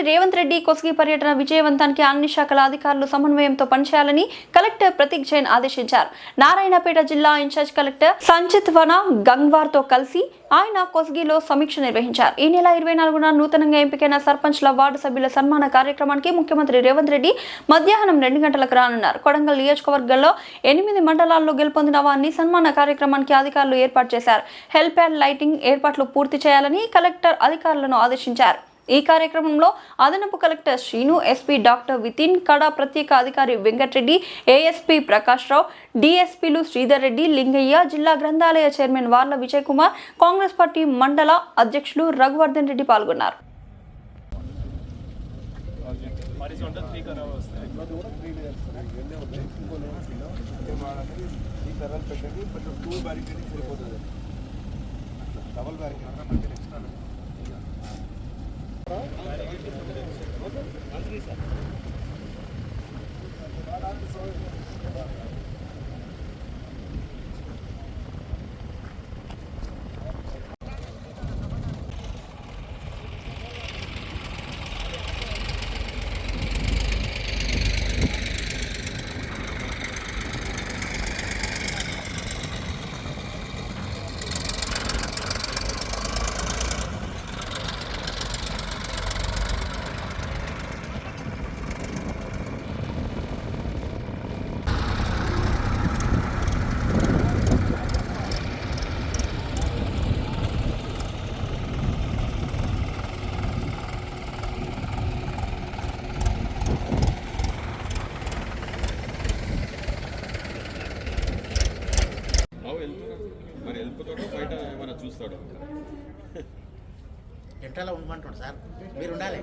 ముఖ్యమంత్రి రేవంత్ రెడ్డి కొస్గి పర్యటన విజయవంతానికి అన్ని శాఖల అధికారులు సమన్వయంతో పనిచేయాలని కలెక్టర్ ప్రతీక్ జైన్ ఆదేశించారు. నారాయణపేట జిల్లా ఇన్ఛార్జ్ కలెక్టర్ సంచిత్ వన గంగ్వార్తో కలిసి ఆయన కొస్గిలో సమీక్ష నిర్వహించారు. ఈ నెల ఇరవై నాలుగున నూతనంగా ఎంపికైన సర్పంచ్ల వార్డు సభ్యుల సన్మాన కార్యక్రమానికి ముఖ్యమంత్రి రేవంత్ రెడ్డి మధ్యాహ్నం రెండు గంటలకు రానున్నారు. కొడంగల్ నియోజకవర్గంలో ఎనిమిది మండలాల్లో గెలుపొందిన వారిని సన్మాన కార్యక్రమానికి అధికారులు ఏర్పాటు చేశారు. హెల్ప్ అండ్ లైటింగ్ ఏర్పాట్లు పూర్తి చేయాలని కలెక్టర్ అధికారులను ఆదేశించారు. ఈ కార్యక్రమంలో అదనపు collector Srinu SP doctor Vithin కడ ప్రత్యేక అధికారి వెంకటరెడ్డి ఏఎస్పీ ప్రకాష్ రావు డిఎస్పీలు శ్రీధర్ రెడ్డి లింగయ్య జిల్లా గ్రంథాలయ చైర్మన్ వార్ల విజయ్ కుమార్ కాంగ్రెస్ పార్టీ మండల అధ్యక్షులు రఘువర్ధన్ రెడ్డి పాల్గొన్నారు. Barricade double barricade Grüße. వెళ్తున్నాడు మరి వెళ్ళిపోతాడో బయట ఏమైనా చూస్తాడు. ఎట్లా ఉండమంటాడు సార్? మీరు ఉండాలి